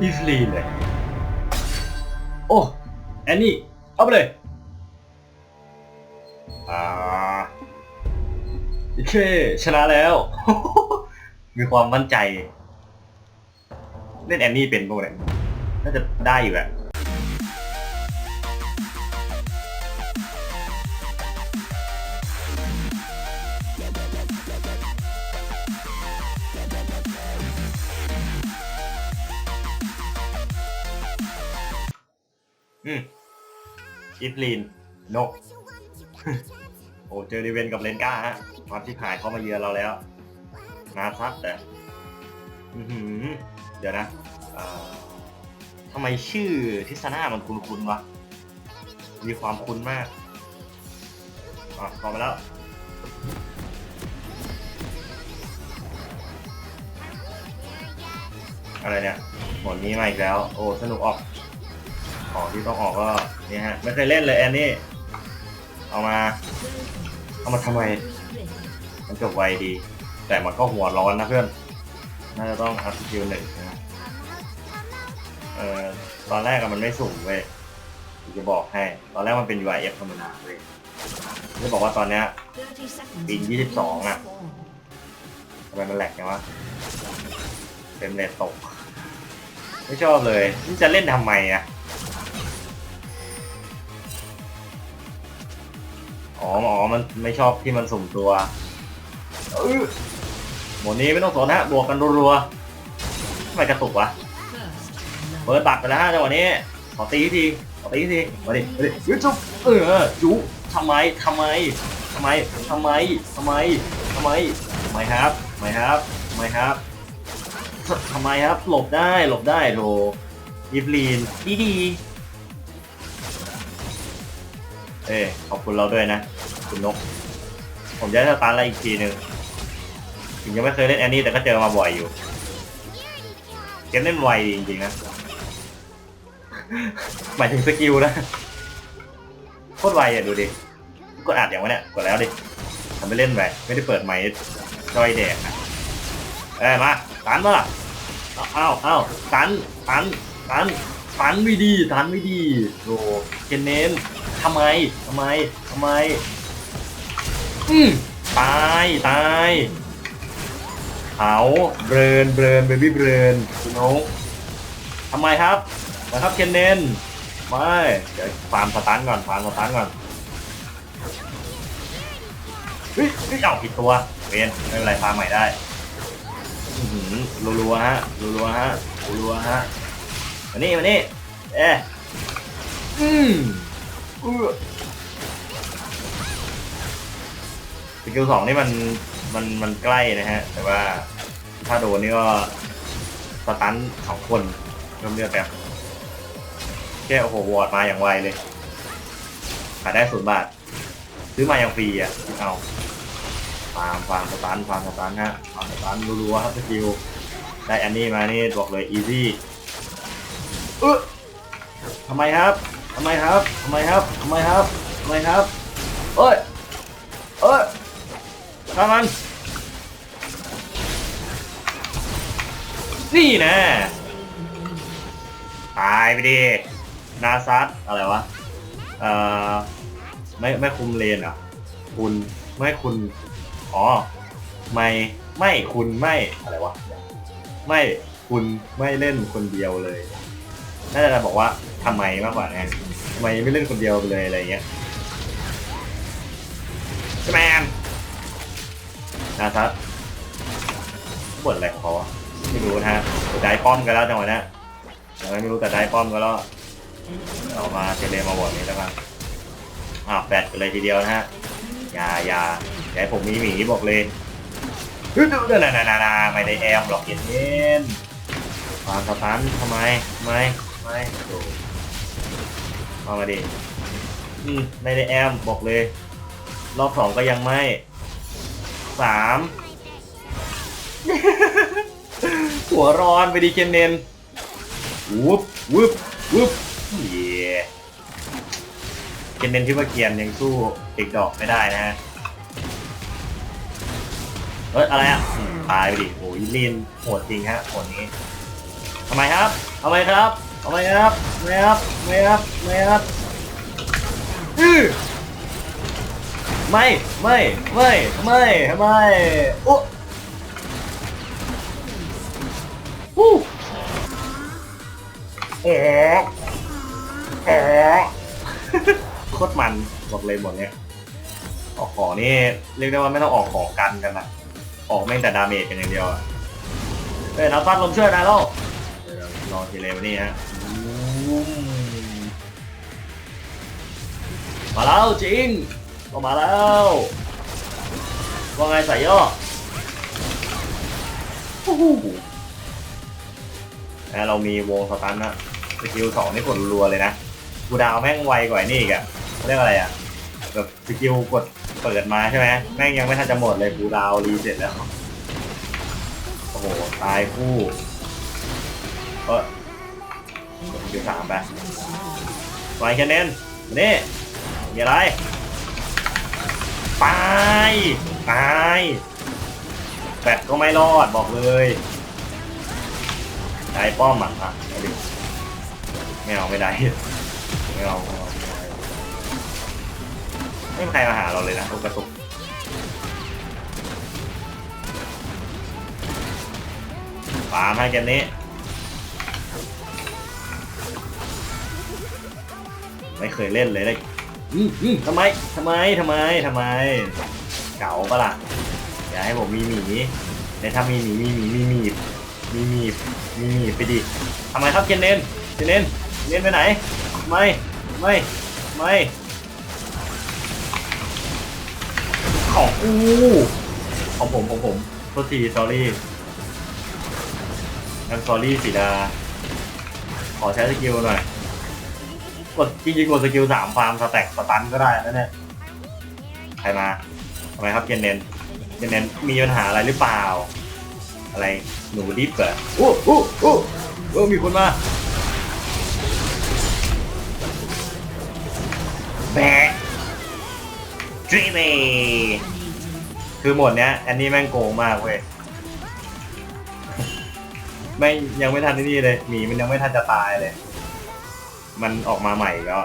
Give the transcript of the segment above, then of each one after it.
อีสลีเลย โอ้ แอนนี่ เอาไปเลย อ่าโอเค ชนะแล้ว มีความมั่นใจ เล่นแอนนี่เป็นพวกเนี่ยน่าจะได้อยู่แหละ อีฟลีนนก โอ้เจอริเวนกับเลนก้าฮะความที่หายเข้ามาเยือนเราแล้วนาซัดแต่เดี๋ยวนะทำไมชื่อทิศนามันคุ้นๆวะ มีความคุ้นมากอะพอมาแล้วอะไรเนี่ยหมดนี้มาอีกแล้ว โอ้ สนุกออก ของที่ต้องออกก็เนี่ยฮะ ไม่เคยเล่นเลยแอนนี่ เอามา เอามาทำไม มันจบไวดี แต่มันก็หัวร้อนนะเพื่อน น่าจะต้องอัพสกิลหนึ่งนะเอ่อตอนแรกอะมันไม่สุ่มเว้ยจะบอกให้ ตอนแรกมันเป็น UIF ธรรมดาเว้ยจะบอกว่าตอนเนี้ยปีน22อะทำไมมันแหลกจังวะเป็นเรทตก ไม่ชอบเลย นี่จะเล่นทำไมอะ อ๋ออ๋อมันไม่ชอบที่มันสุ่มตัวหมดนี้ไม่ต้องสนฮะบวกกันรัวๆทำไมกระตุกวะเปิดตัดไปแล้วฮะจังหวะนี้ขอตีทีขอตีทีมาดิมาดิยุจุ๊บเออจุ๊บทำไมทำไมทำไมทำไมทำไมทำไมทำไมครับทำไมครับทำไมครับทำไมครับหลบได้หลบได้โถอีฟลีนดีดี เอ้ขอบคุณเราด้วยนะ คุณนก ผมจะสตาร์ทอะไรอีกทีหนึ่งถึงยังไม่เคยเล่นแอนนี่แต่ก็เจอมาบ่อยอยู่ เกมเล่นไวจริงๆนะ หมายถึงสกิลนะ โคตรไวอะดูดิ กดอัดอย่างวะเนี่ย กดแล้วดิทำไปเล่นไปไม่ได้เปิดไมค์จอยแดกนะเอ้มาตันมาอ้าวอ้าวตันตันตัน ตันไม่ดีตันไม่ดีโอ้เกนเน้นทำไมทำไมทำไม อืมตายตายเขาเบรนเบรนเบบี้เบรนคุณนกทำไมครับนะครับเคนเนนไม่เดี๋ยวฟาร์มสตันก่อนฟาร์มสตันก่อนเฮ้ยเฮ้ยเอาผิดตัวเวนไม่เป็นไรฟาร์มใหม่ได้หือรัวๆฮะรัวๆฮะรัวๆฮะ มานี่มานี่เอ๊ะอืมเออสกิลสองนี่มันมันมันใกล้นะฮะ แต่ว่าถ้าโดนนี่ก็สตันสองคนเริ่มเลือดแบบแค่โอ้โหวอร์ดมาอย่างไวเลยขายได้ศูนย์บาท ซื้อมาอย่างฟรีอะคิดเอาฟาร์มฟาร์มสตันฟาร์มสตันฮะฟาร์มสตันรัวๆครับสกิลได้อันนี้มานี่บอกเลยอีซี่ เออทำไมครับทำไมครับทำไมครับทำไมครับทำไมครับเอ้ยเอ้ยฆ่ามันนี่นะตายไปดินาซัดอะไรวะเอ่อไม่ไม่คุมเลนอะ คุณไม่คุณอ๋อไม่ไม่คุณไม่อะไรวะไม่คุณไม่เล่นคนเดียวเลย น่าจะบอกว่าทำไมมากกว่านะทำไมไม่เล่นคนเดียวไปเลยอะไรเงี้ยแมนนะครับบ่นอะไรของเขาไม่รู้นะฮะได้ป้อมกันแล้วจังหวะนี้ยังไม่รู้แต่ได้ป้อมกันแล้วเอามาเทเลมาบ่นนี้แล้วกันอ่าแปดเลยทีเดียวนะฮะอย่าอย่าอย่าให้ผมมีหมีบอกเลยดูดูดูนะนะนะนะไม่ได้แอมหรอกเย็นเย็นวางสตันทำไมทำไม ไมดูเอามาดิอืมไม่ได้แอมบอกเลย รอบสองก็ยังไม่สามหัวร้อนไปดีเคนเนนวุบวุบวุบเย่เคนเนนที่ว่าเกียนยังสู้เด็กดอกไม่ได้นะฮะเฮ้ยอะไรอะอืมตายไปดิโอ้ยลีนโหดจริงฮะโหดนี้ทำไมครับทำไมครับ ทำไมครับทำไมครับทำไมครับทำไมครับอื้อไม่ไม่ไม่ไม่ไม่โอ้ฮู้โอ้โอ้โคตรมันบอกเลยหมดเนี้ยออกของนี่เรียกได้ว่าไม่ต้องออกของกันกันนะออกแม่งแต่ดาเมจกันอย่างเดียวอะเฮ้ยเราตัดลมช่วยได้แล้วรอทีเลวนี่ฮะ มาแล้วจริงออกมาแล้วว่าไงใส่ย่อโอ้แล้วเรามีวงสตันนะสกิลสองนี่กดรัวเลยนะกูดาวแม่งไวกว่านี่อีกอะเขาเรียกอะไรอะแบบสกิลกดเปิดมาใช่ไหมแม่งยังไม่ทันจะหมดเลยกูดาวรีเสร็จแล้ว โอ้โห ตายคู่เออ อยู่สามไปไวแค่เน้นนี่มีอะไรตายตายแบตก็ไม่รอดบอกเลยได้ป้อมอะอะเอาดิไม่เอาไม่ได้ไม่เอาไม่เอาไม่ไม่มีใครมาหาเราเลยนะทุกกระตุกปามให้เกมนี้ ไม่เคยเล่นเลยเลยอืมอืมทำไมทำไมทำไมทำไม เก๋าปะล่ะอย่าให้ผมมีหมีในถ้ามีหมีมีหมีมีหมีบมีหมีบมีหมีบไปดิทำไมครับเกนเนนเกนเนนเกนเนนไปไหน ไม่ไม่ไม่ของอูของผมของผมโทษที sorry แอมซอรี่สีดาขอใช้สกิลหน่อย กดจริงๆกดสกิลสามฟาร์มสแต็กสตันก็ได้นะเนี่ยใครมาทำไมครับเกนเนนเกนเนนมีปัญหาอะไรหรือเปล่า อะไรหนูดิฟเหรอโอ้โอ้โอ้โอ้มีคนมาแบกดรีมีคือหมดเนี้ยอันนี้แม่งโกงมากเว้ยไม่ยังไม่ทันที่นี่เลยหมีมันยังไม่ทันจะตายเลย มันออกมาใหม่ก็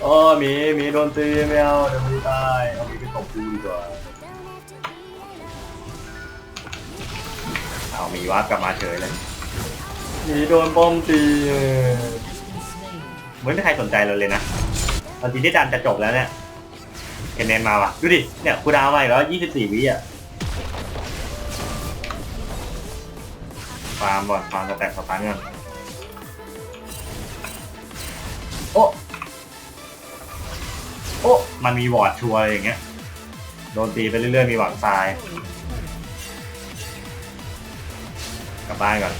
โอ้หมีหมีโดนตีไม่เอาเดี๋ยวหมีตายเอาหมีไปตบกูดีกว่าเอาหมีวัดกลับมาเฉยเลยหมีโดนป้อมตีเหมือนไม่มีใครสนใจเราเลยนะตอนทีที่ดันจะจบแล้วเนี่ยเคนเนนมาว่ะดูดิเนี่ยคูดาวมาอีกแล้ว24วิอะฟาร์มก่อนฟาร์มสแต็กสตันก่อน มันมีวอร์ดชัวร์อะไรอย่างเงี้ยโดนตีไปเรื่อยๆมีหวังตายกลับบ้านก่อน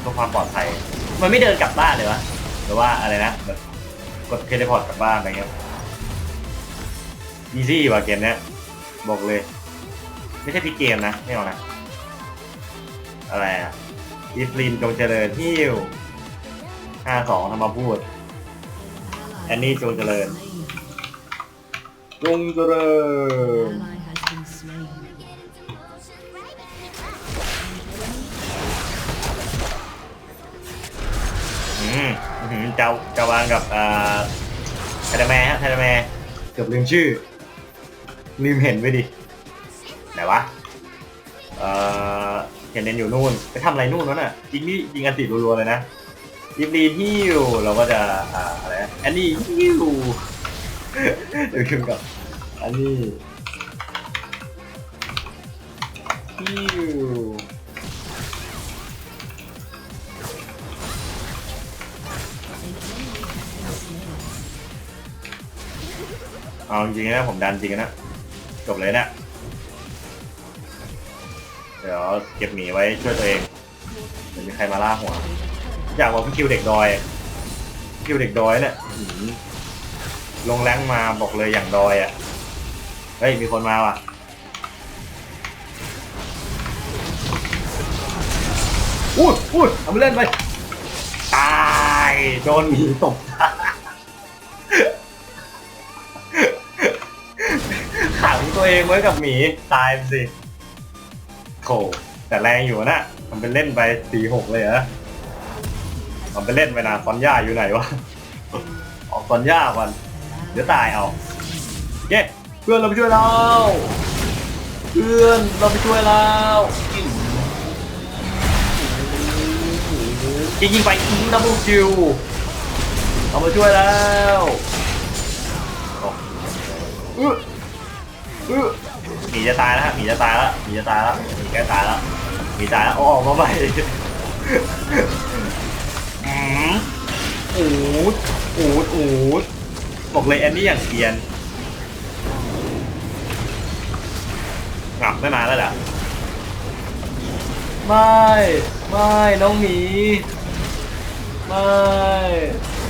เพื่อความปลอดภัยมันไม่เดินกลับบ้านเลยวะหรือว่าอะไรนะแบบกดเทเลพอร์ตกลับบ้านอะไรเงี้ยอีซี่ว่ะเกมเนี้ยบอกเลย ไม่ใช่พี่เกมนะไม่เอานะอะไรอะอีฟลินจงเจริญฮิวห้าสองทำมาพูด อนนี่จงเจริญจงเจริญอืมอื้อหือเจ้าเจ้าวางกับอ่าไทเดแมฮะไทเดแมเกือบลืมชื่อ ลืมเห็นไปดิไหนวะเอ่อเห็นเนนอยู่นู่นไปทำอะไรนู่นวะน่ะยิงนี่ยิงอันติรัวๆเลยนะ ยิบลีนฮิวเราก็จะอ่าอะไรแอนนี่ฮิวเดี๋ยวขึ้นกับอันนี้ฮิวเอาจริงๆนะผมดันจริงนะจบเลยเนะเดี๋ยวเก็บหมีไว้ช่วยตัวเองเดี๋ยวมีใครมาล่าหัว อยากบอกพี่คิวเด็กดอยพี่คิวเด็กดอยเนี่ยหืมลงแรงมาบอกเลยอย่างดอยอะ เฮ้ย มีคนมาว่ะ อุ้ยอุ้ยเอาไปเล่นไป ตาย โดนหมีตบตัวเองไว้กับหมี ตายสิโถแต่แรงอยู่นะทำเป็นเล่นไปสี่หกเลยเหรอ ทำเป็นเล่นไปนะซอนย่าอยู่ไหนวะ ออกซอนย่าก่อน เดี๋ยวตายเอาเย้เพื่อนเราไปช่วยเรา เพื่อนเราไปช่วยเรายิงยิงไปยิงดับเบิลคิวเรามาช่วยแล้วอื้ออื้อหมีจะตายแล้วฮะหมีจะตายแล้วหมีจะตายแล้วหมีใกล้ตายแล้วหมีตายแล้วเอาออกมาใหม่ อืมอูดอูดอูดบอกเลยแอนนี่อย่างเกรียนกลับไม่มาแล้วเหรอไม่ ไม่น้องหมี ไม่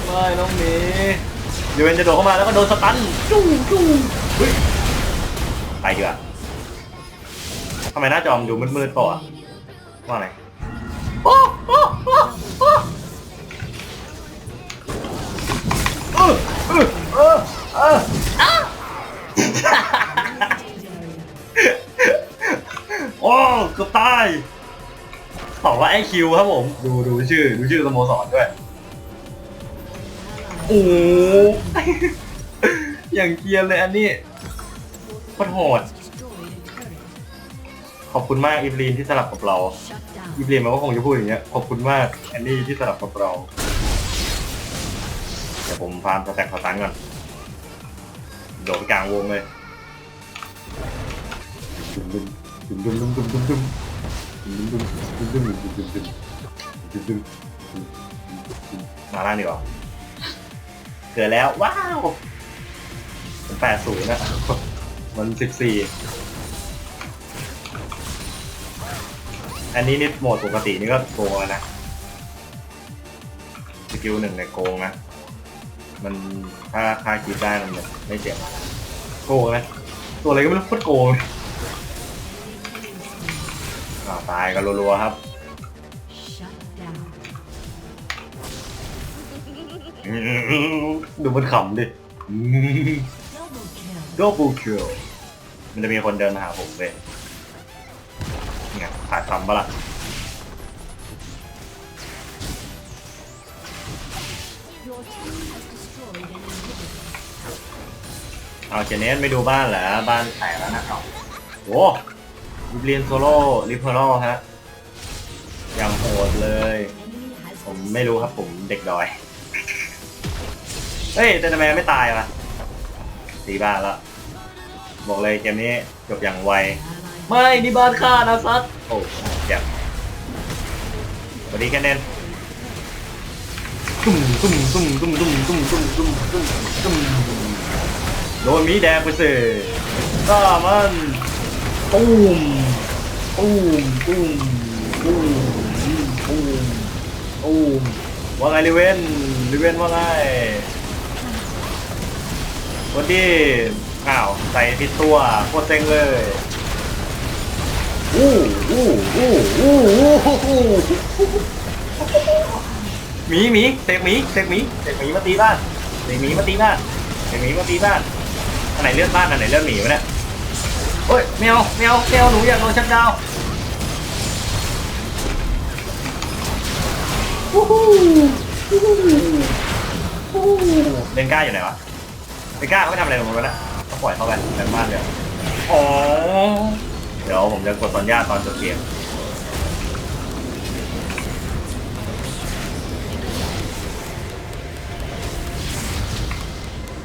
ไม่น้องหมีเดี๋ยวเวนจะโดดเข้ามาแล้วก็โดนสตันจู้จู้เฮ้ยไปดีกว่าทำไมหน้าจอมนดูมืดๆเปล่าอะว่าไงโอ้โอ้โอ้ โอ้เกือบตายตอบว่าไอคิวครับผม ดูดูชื่อ ดูชื่อสโมสรด้วย โอ้อย่างเกียนเลยอันนี้โคตรโหด ขอบคุณมากอีฟลีนที่สลับกับเราอีฟลีนมันก็คงจะพูดอย่างเงี้ย ขอบคุณมากแอนนี่ที่สลับกับเราี๋ยวผมฟาร์มสแต็กขอตันก่อน โดดไปกลางวงเลยมาล่างดีกว่าเกิดแล้ว ว้าวมันแปดศูนย์นะมันสิบสี่อันนี้นิดโหมดปกตินี่ก็โกงนะสกิลหนึ่งในโกงนะ มันถ้าค่าคิดได้มันแบบไม่เจ็บโกงนะตัวอะไรก็ไม่รู้โคตรโกงอ้าวตายกันรัวๆครับดูมันขำดิโดบูคิวมันจะมีคนเดินมาหาผมเลยเนี่ยขาดคำปะล่ะ เอาเจเนสไม่ดูบ้านเหรอบ้านแตกแล้วนะเอาโว้ลิเรียนโซโล่ลิเพอร์ฮะย่างโหดเลย ผมไม่รู้ครับผมเด็กดอย เฮ้ย แต่ทำไมไม่ตายวะสีบ้านแล้วบอกเลยเกมนี้จบอย่างไว ไม่นี่บ้านข้านะซัดโอ้เจ็บสวัสดีแคนเนนตุ้มตุ้มตุ้มตุ้มตุ้มตุ้มตุ้มตุ้มตุ้มตุ้ม โดนมีแดงไปสิฆ่ามันตุ้มตุ้มตุ้มตุ้มตุ้มตุ้มว่าไงลิเวนลิเวนว่าไงวันที่อ้าวใส่ผิดตัวโคตรเซ็งเลยอู้อู้อู้อู้อู้หมีหมีเสกหมีเสกหมีเสกหมีมาตีบ้านเสกหมีมาตีบ้านเสกหมีมาตีบ้าน อันไหนเลือดบ้านอันไหนเลือดหมีวะเนี่ยโอ้ยแมวแมวแมวหนูอยากโดนชักดาวน์วู้ฮู้วู้ฮู้วู้ฮู้เลนก้าอยู่ไหนวะเลนก้าเขาไม่ทำอะไรกับผมแล้วนะต้องปล่อยเขาไปแต่บ้านเลยอ๋อเดี๋ยวผมจะกดสัญญาตอนจบเกม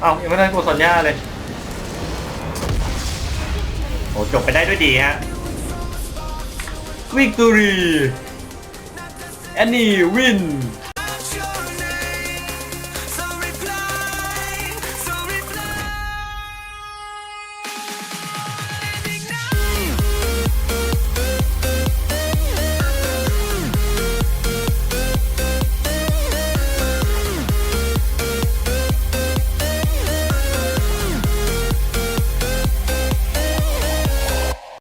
เอ้ายังไม่ได้กดสัญญาเลยโอ้จบไปได้ด้วยดีฮะวิกตอรีแอนนี่วิน